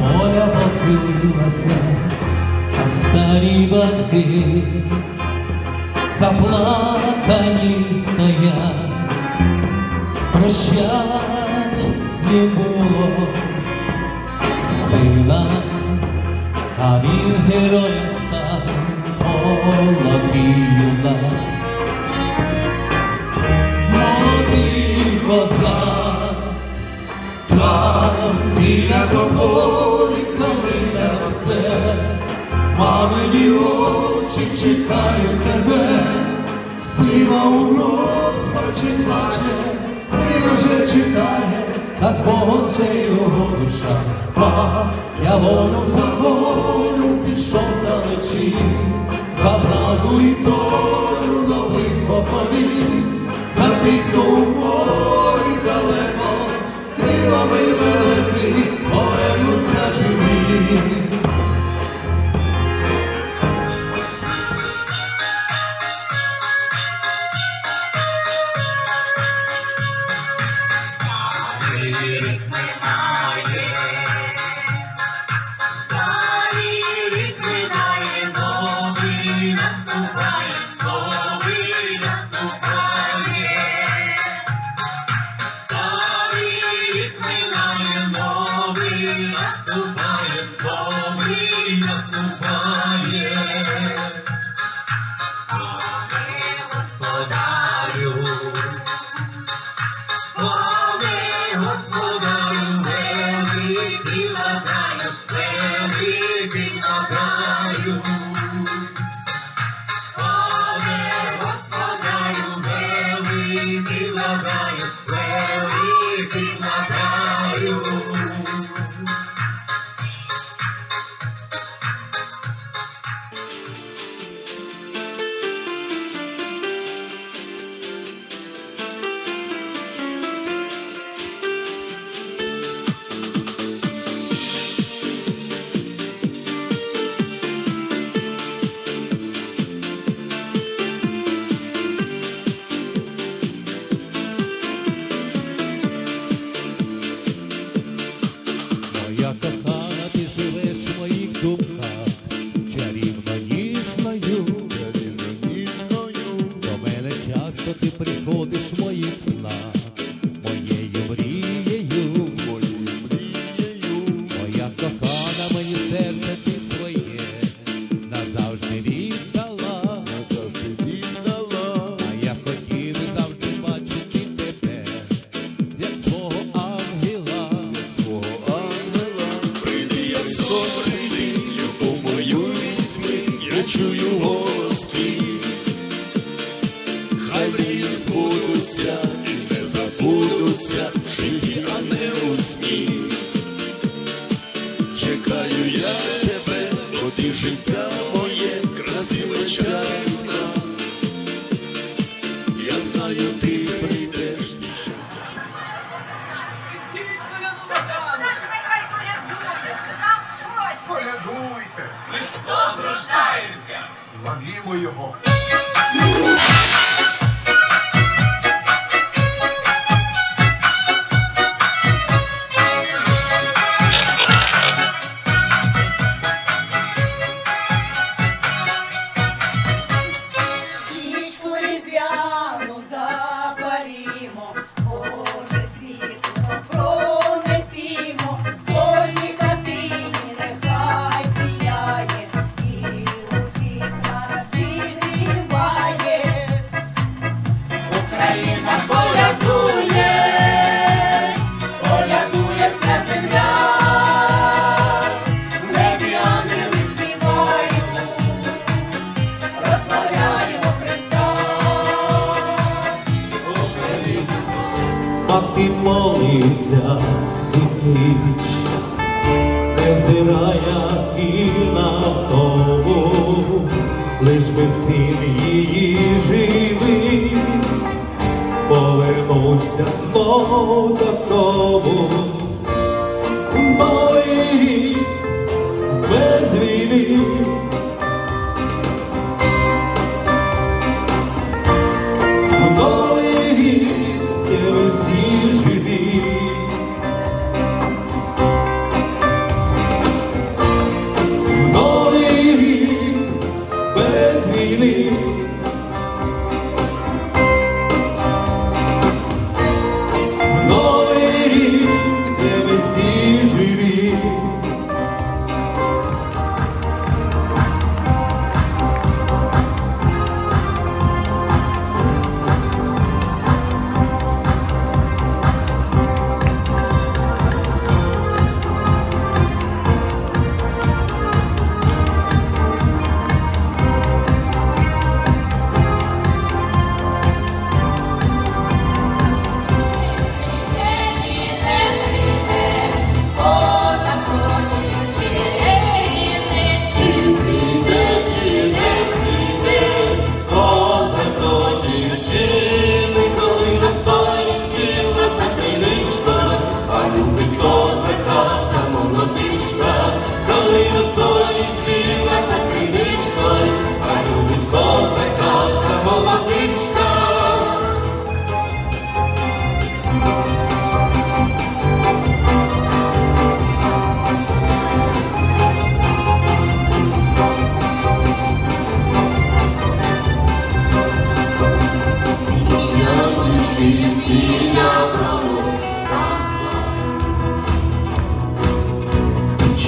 поля покрылся, как старые батьки, заплакали стоят, прощать не було сина, а він героєм став, молодий юнак. Очі чекають тебе, сіма у розпачі плаче, сина вже чекає, та з Богом це його душа. Па, я волю за волю пішов далечі, за правду і долю нових поколінь, ти життя моє, красиве чайка. Я знаю, ти прийдеш. Та ж нехай колядують, заходь! Колядуйте, Христос рождається! славімо Його. Додому. Новий рік без війни, Новий рік, де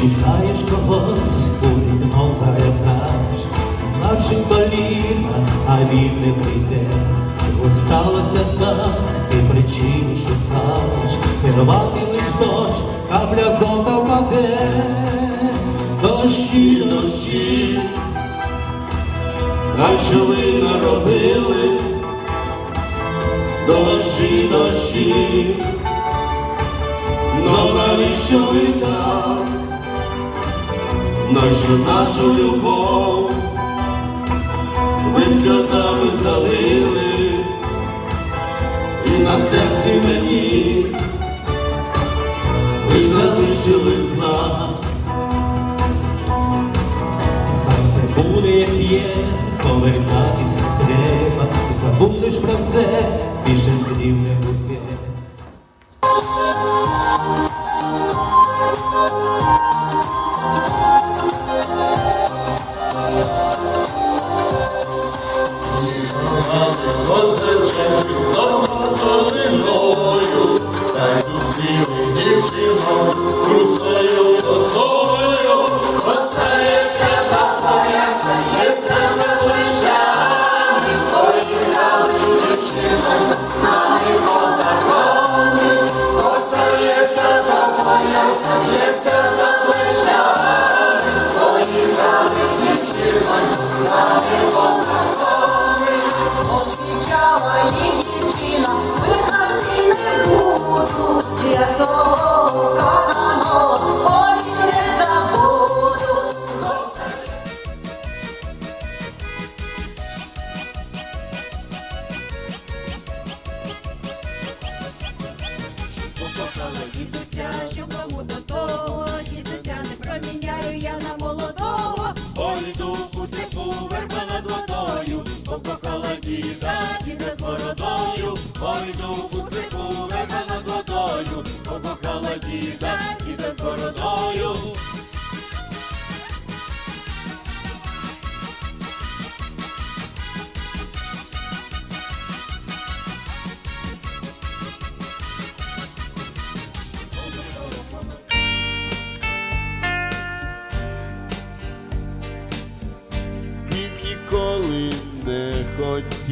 Шукаєш когось у вікно заглядаєш, наші коліна, а він не прийде. Ось сталося так, ти причини шукаєш, Вирвати лиш дощ, капля золота кафе, Дощі, дощі, а що ви наробили, дощі, дощі, но навіщо ви так? Нашу нашу любов ви сльозами залили, і на серці мені ви залишили знак. Хай все буде, як є, повертатись треба, забудеш про все, більше слів не буде.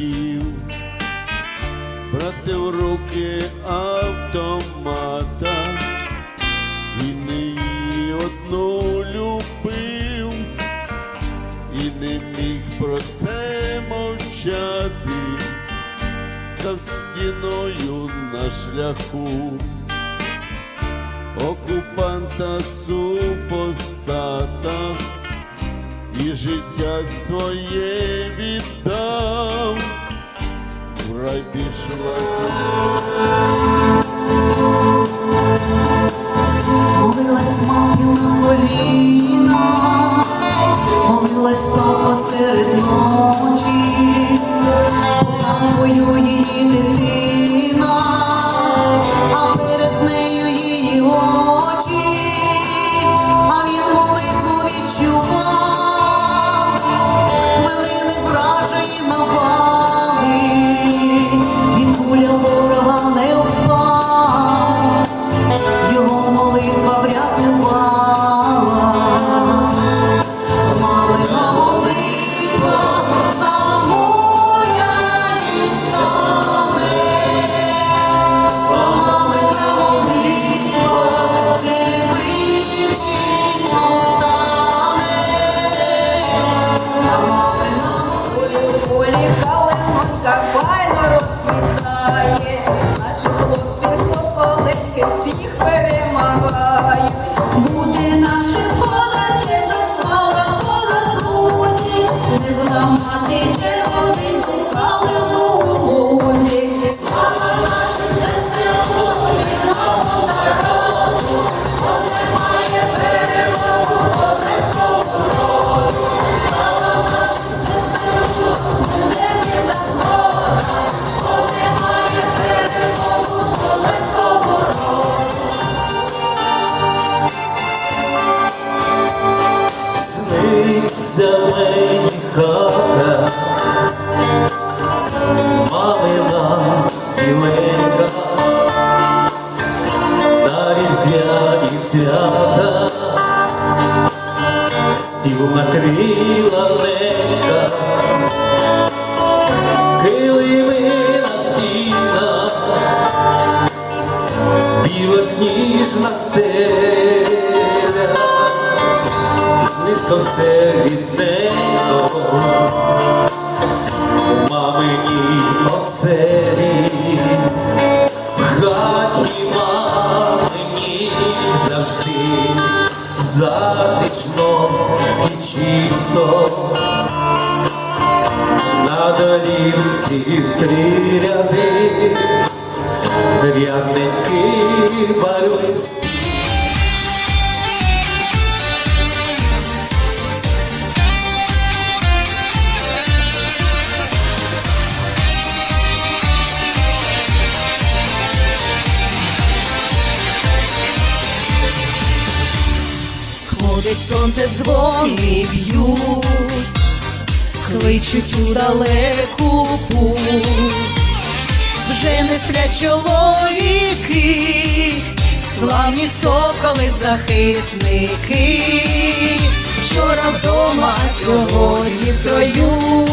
Хотів брати в руки автомата. Він її одну любив і не міг про це мовчати, став стіною на шляху. Окупанта супостата і життя своє віддав в рай пішла. Молилась мати білосніжна стеля, низько все від нею, у маминій оселі, завжди затишно і чисто. На долівці три ряди, рядники барвисті. Сходить сонце, дзвони б'ють, кличуть у далеку путь. Вже не сплять чоловіки, славні соколи захисники. Вчора вдома, сьогодні в строю,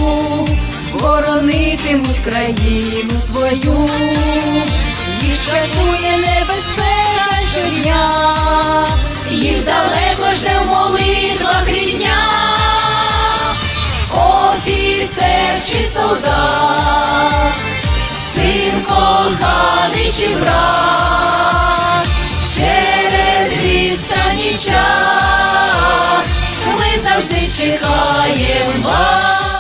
боронитимуть країну свою, їх чатує небезпека щодня, їх далеко жде в молитвах рідня, офіцер чи солдат, син коханий чи брат, через відстані час, ми завжди чекаємо вас.